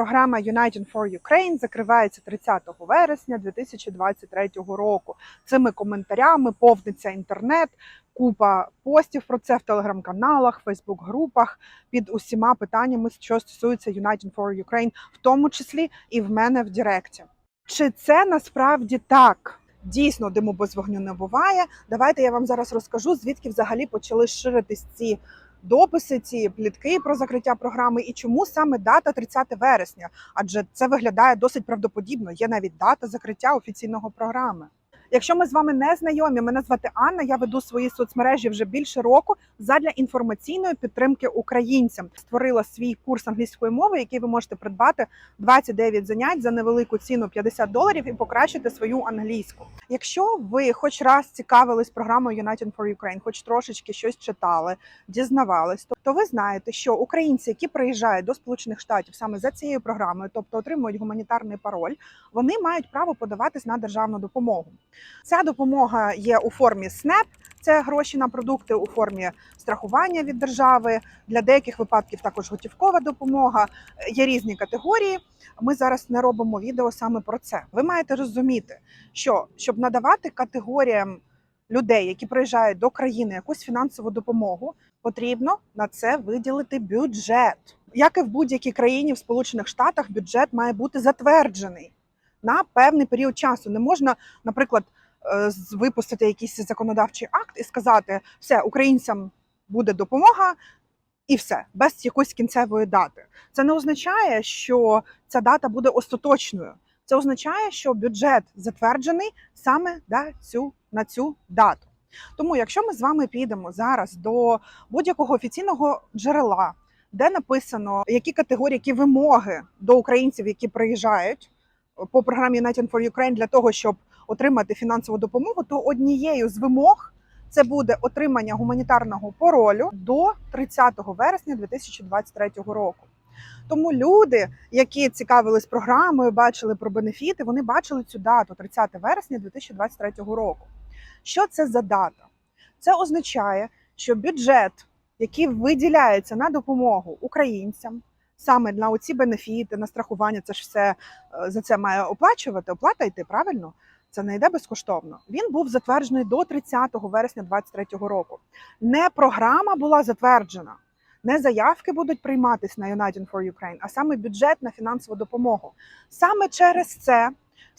Програма United for Ukraine закривається 30 вересня 2023 року. Цими коментарями повниться інтернет, купа постів про це в телеграм-каналах, фейсбук-групах під усіма питаннями, що стосуються United for Ukraine, в тому числі і в мене в Директі. Чи це насправді так? Дійсно, диму без вогню не буває. Давайте я вам зараз розкажу, звідки взагалі почали ширитись ці дописи, ці плітки про закриття програми, і чому саме дата 30 вересня? Адже це виглядає досить правдоподібно. Є навіть дата закриття офіційного програми. Якщо ми з вами не знайомі, мене звати Анна. Я веду свої соцмережі вже більше року задля інформаційної підтримки українцям. Створила свій курс англійської мови, який ви можете придбати 29 занять за невелику ціну 50 доларів і покращити свою англійську. Якщо ви хоч раз цікавились програмою United for Ukraine, хоч трошечки щось читали, дізнавались, то, ви знаєте, що українці, які приїжджають до Сполучених Штатів саме за цією програмою, тобто отримують гуманітарний пароль, вони мають право подаватись на державну допомогу. Ця допомога є у формі SNAP, це гроші на продукти у формі страхування від держави. Для деяких випадків також готівкова допомога. Є різні категорії. Ми зараз не робимо відео саме про це. Ви маєте розуміти, що щоб надавати категоріям людей, які приїжджають до країни якусь фінансову допомогу, потрібно на це виділити бюджет. Як і в будь-якій країні в Сполучених Штатах, бюджет має бути затверджений на певний період часу. Не можна, наприклад, е, випустити якийсь законодавчий акт і сказати, все, українцям буде допомога. І все без якоїсь кінцевої дати. Це не означає, що ця дата буде остаточною. Це означає, що бюджет затверджений саме на цю, на цю дату. Тому, якщо ми з вами підемо зараз до будь-якого офіційного джерела, де написано які категорії, які вимоги до українців, які приїжджають по програмі United for Ukraine для того, щоб отримати фінансову допомогу, то однією з вимог це буде отримання гуманітарного паролю до 30 вересня 2023 року. Тому люди, які цікавились програмою, бачили про бенефіти, вони бачили цю дату 30 вересня 2023 року. Що це за дата? Це означає, що бюджет, який виділяється на допомогу українцям, саме на оці бенефіти, на страхування, це ж все е, за це має оплачувати. Оплата йти правильно. Це не йде безкоштовно. Він був затверджений до 30 вересня 2023 року. Не програма була затверджена, не заявки будуть прийматись на United for Ukraine, а саме бюджет на фінансову допомогу. Саме через це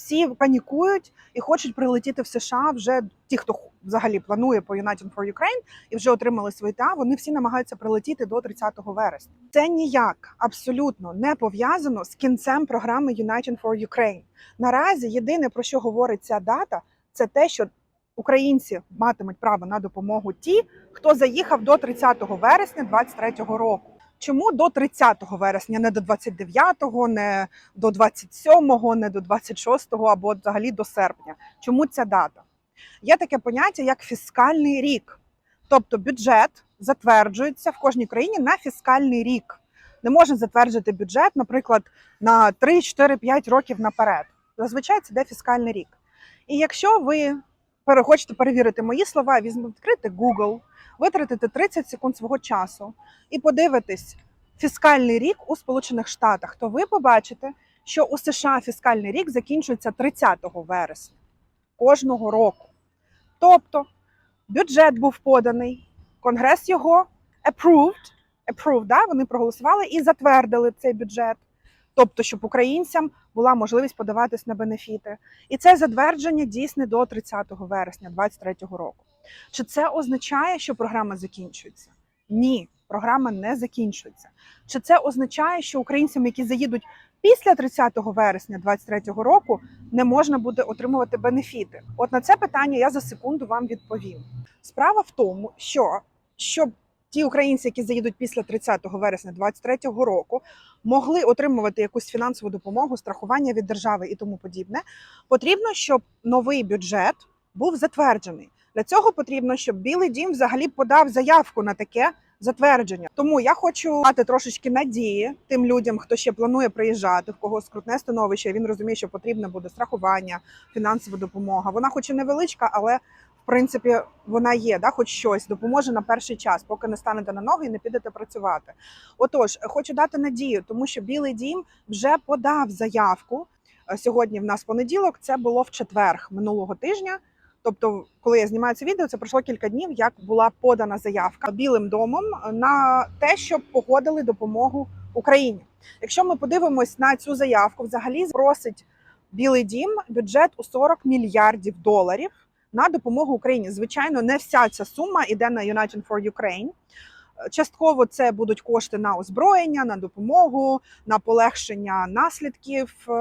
всі панікують і хочуть прилетіти в США вже ті, хто взагалі планує по United for Ukraine і вже отримали свої TA, вони всі намагаються прилетіти до 30 вересня. Це ніяк абсолютно не пов'язано з кінцем програми United for Ukraine. Наразі єдине про що говорить ця дата, це те, що українці матимуть право на допомогу ті, хто заїхав до 30 вересня 2023 року. Чому до 30 вересня, не до 29-го, не до 27-го, не до 26-го або взагалі до серпня? Чому ця дата? Є таке поняття як фіскальний рік, тобто бюджет затверджується в кожній країні на фіскальний рік. Не можна затверджувати бюджет, наприклад, на 3, 4, 5 років наперед. Зазвичай це йде фіскальний рік. І якщо ви хочете перевірити мої слова, візьмете відкрити Google, витратите 30 секунд свого часу і подивитесь фіскальний рік у Сполучених Штатах, то ви побачите, що у США фіскальний рік закінчується 30 вересня кожного року. Тобто бюджет був поданий, Конгрес його approved, approved да, вони проголосували і затвердили цей бюджет. Тобто, щоб українцям була можливість подаватись на бенефіти. І це затвердження дійсне до 30 вересня 2023 року. Чи це означає, що програма закінчується? Ні, програма не закінчується. Чи це означає, що українцям, які заїдуть після 30 вересня 2023 року, не можна буде отримувати бенефіти? От на це питання я за секунду вам відповім. Справа в тому, що щоб ті українці, які заїдуть після 30 вересня 2023 року, могли отримувати якусь фінансову допомогу, страхування від держави і тому подібне, потрібно, щоб новий бюджет був затверджений. Для цього потрібно, щоб Білий Дім взагалі подав заявку на таке затвердження. Тому я хочу мати трошечки надії тим людям, хто ще планує приїжджати, в кого скрутне становище. Він розуміє, що потрібно буде страхування, фінансова допомога. Вона, хоч і невеличка, але в принципі, вона є, да, хоч щось допоможе на перший час, поки не станете на ноги і не підете працювати. Отож, хочу дати надію, тому що Білий Дім вже подав заявку. Е, Сьогодні в нас понеділок, це було в четвер минулого тижня. Тобто, коли я знімаю це відео, це пройшло кілька днів, як була подана заявка Білим домом на те, щоб погодили допомогу Україні. Якщо ми подивимось на цю заявку, взагалі просить Білий Дім бюджет у 40 мільярдів доларів на допомогу Україні. Звичайно, не вся ця сума йде на United for Ukraine. Частково це будуть кошти на озброєння, на допомогу, на полегшення наслідків е,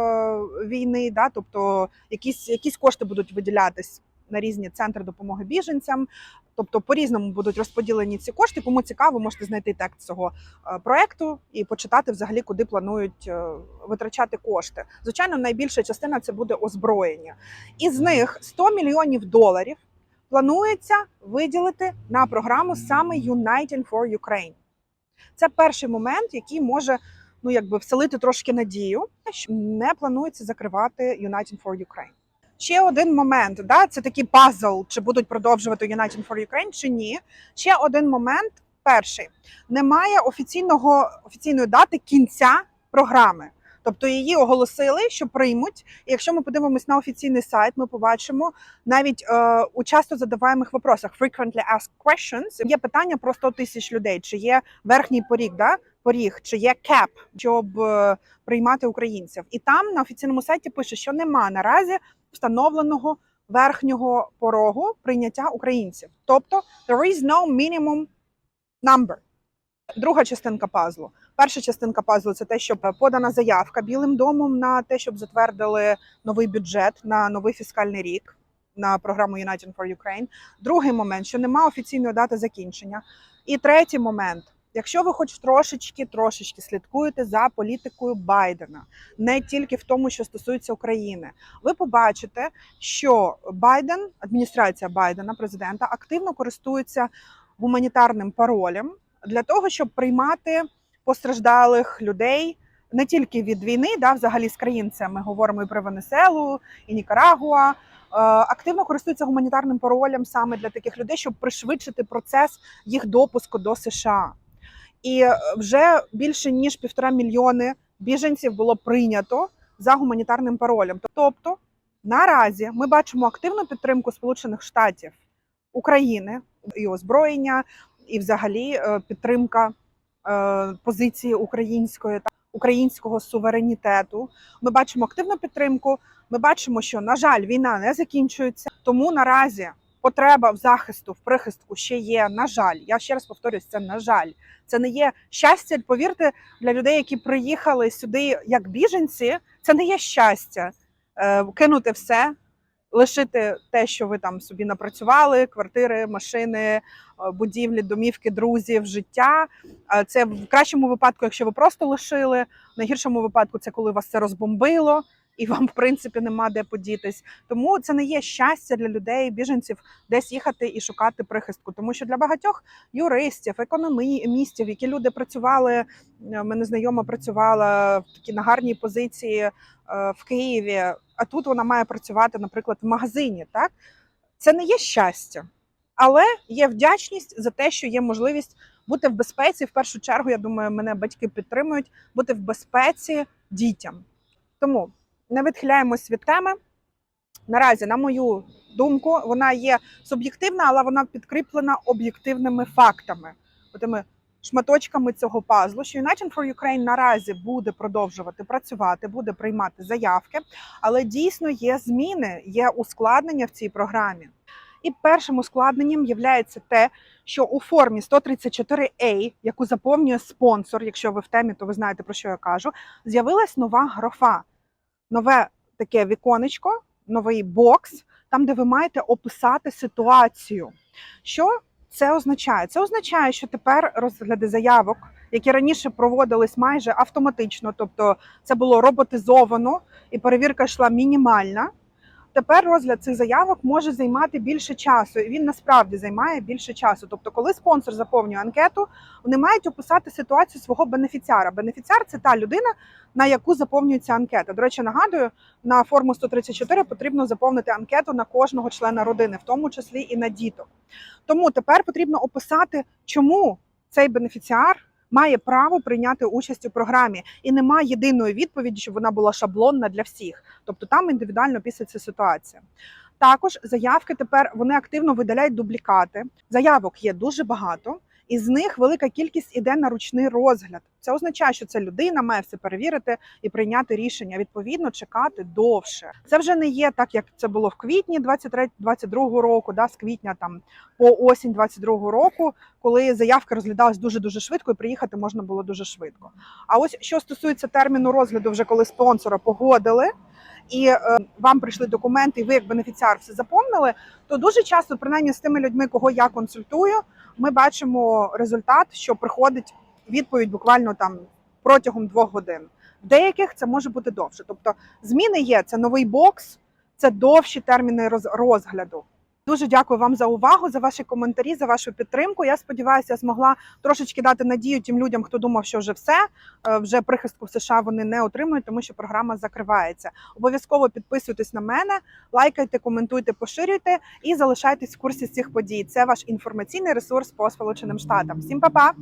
війни. Да? Тобто якісь, якісь кошти будуть виділятись на різні центри допомоги біженцям. Тобто по-різному будуть розподілені ці кошти. Кому цікаво, можете знайти текст цього е, проекту і почитати взагалі, куди планують е, витрачати кошти. Звичайно, найбільша частина це буде озброєння. Із них 100 мільйонів доларів планується виділити на програму саме United for Ukraine. Це перший момент, який може ну якби вселити трошки надію, що не планується закривати United for Ukraine. Ще один момент, да, це такий пазл, чи будуть продовжувати United for Ukraine, чи ні. Ще один момент. Перший немає офіційного офіційної дати кінця програми. Тобто її оголосили, що приймуть. І якщо ми подивимось на офіційний сайт, ми побачимо навіть е, у часто задаваємих вопросах frequently asked questions є питання про 100 тисяч людей, чи є верхній поріг, да? поріг, чи є cap, щоб е, приймати українців. І там на офіційному сайті пише, що нема наразі встановленого верхнього порогу прийняття українців. Тобто there is no minimum number. Друга частинка пазлу. Перша частинка пазлу це те, що подана заявка Білим домом на те, щоб затвердили новий бюджет на новий фіскальний рік на програму United for Ukraine. Другий момент, що нема офіційної дати закінчення. І третій момент. Якщо ви хоч трошечки трошечки слідкуєте за політикою Байдена, не тільки в тому, що стосується України, ви побачите, що Байден, адміністрація Байдена, президента, активно користується гуманітарним паролем для того, щоб приймати постраждалих людей не тільки від війни, да, взагалі з країн це ми говоримо і про Венесуелу, і Нікарагуа. Е, Активно користуються гуманітарним паролем саме для таких людей, щоб пришвидшити процес їх допуску до США. І е, вже більше ніж півтора мільйони біженців було прийнято за гуманітарним паролем. Тобто наразі ми бачимо активну підтримку Сполучених Штатів України і озброєння, і взагалі е, підтримка е, позиції української та українського суверенітету. Ми бачимо активну підтримку. Ми бачимо, що на жаль, війна не закінчується, тому наразі потреба в захисту, в прихистку ще є. На жаль, я ще раз повторюсь, це на жаль. Це не є щастя. Повірте, для людей, які приїхали сюди як біженці, це не є щастя е, кинути все, лишити те, що ви там собі напрацювали: квартири, машини, е, будівлі, домівки, друзів, життя. Це в кращому випадку, якщо ви просто лишили. В найгіршому випадку це коли вас це розбомбило. І вам, в принципі, нема де подітись. Тому це не є щастя для людей, біженців, десь їхати і шукати прихистку. Тому що для багатьох юристів, економістів, які люди працювали, е, мене знайома працювала в такій на гарній позиції е, в Києві, а тут вона має працювати, наприклад, в магазині. Так це не є щастя, але є вдячність за те, що є можливість бути в безпеці. В першу чергу, я думаю, мене батьки підтримують бути в безпеці дітям. Тому не відхиляємось від теми. Наразі, на мою думку, вона є суб'єктивна, але вона підкріплена об'єктивними фактами, тими шматочками цього пазлу. Що United for Ukraine наразі буде продовжувати працювати, буде приймати заявки, але дійсно є зміни, є ускладнення в цій програмі. І першим ускладненням є те, що у формі 134A, яку заповнює спонсор, якщо ви в темі, то ви знаєте про що я кажу, з'явилась нова графа, нове таке віконечко, новий бокс, там, де ви маєте описати ситуацію. Що це означає? Це означає, що тепер розгляди заявок, які раніше проводились майже автоматично, тобто це було роботизовано і перевірка йшла мінімальна. Тепер розгляд цих заявок може займати більше часу, і він насправді займає більше часу. Тобто, коли спонсор заповнює анкету, вони мають описати ситуацію свого бенефіціара. Бенефіціар це та людина, на яку заповнюється анкета. До речі, нагадую, на форму 134 потрібно заповнити анкету на кожного члена родини, в тому числі і на діток. Тому тепер потрібно описати, чому цей бенефіціар має право прийняти участь у програмі, і немає єдиної відповіді, щоб вона була шаблонна для всіх. Тобто там індивідуально писується ситуація. Також заявки тепер вони активно видаляють дублікати. Заявок є дуже багато. Із них велика кількість іде на ручний розгляд. Це означає, що ця людина має все перевірити і прийняти рішення. Відповідно, чекати довше. Це вже не є так, як це було в квітні 23-22 року, да, з квітня там по осінь 22 року, коли заявки розглядались дуже дуже швидко, і приїхати можна було дуже швидко. А ось що стосується терміну розгляду, вже коли спонсора погодили. І е, вам прийшли документи, і ви як бенефіціар все заповнили, то дуже часто, принаймні з тими людьми, кого я консультую, ми бачимо результат, що приходить відповідь буквально там протягом двох годин. В деяких це може бути довше. Тобто зміни є це новий бокс, це довші терміни роз- розгляду. Дуже дякую вам за увагу, за ваші коментарі, за вашу підтримку. Я сподіваюся, я змогла трошечки дати надію тим людям, хто думав, що вже все, е, вже прихистку в США вони не отримують, тому що програма закривається. Обов'язково підписуйтесь на мене, лайкайте, коментуйте, поширюйте і залишайтесь в курсі цих подій. Це ваш інформаційний ресурс по Сполученим Штатам. Всім па-па!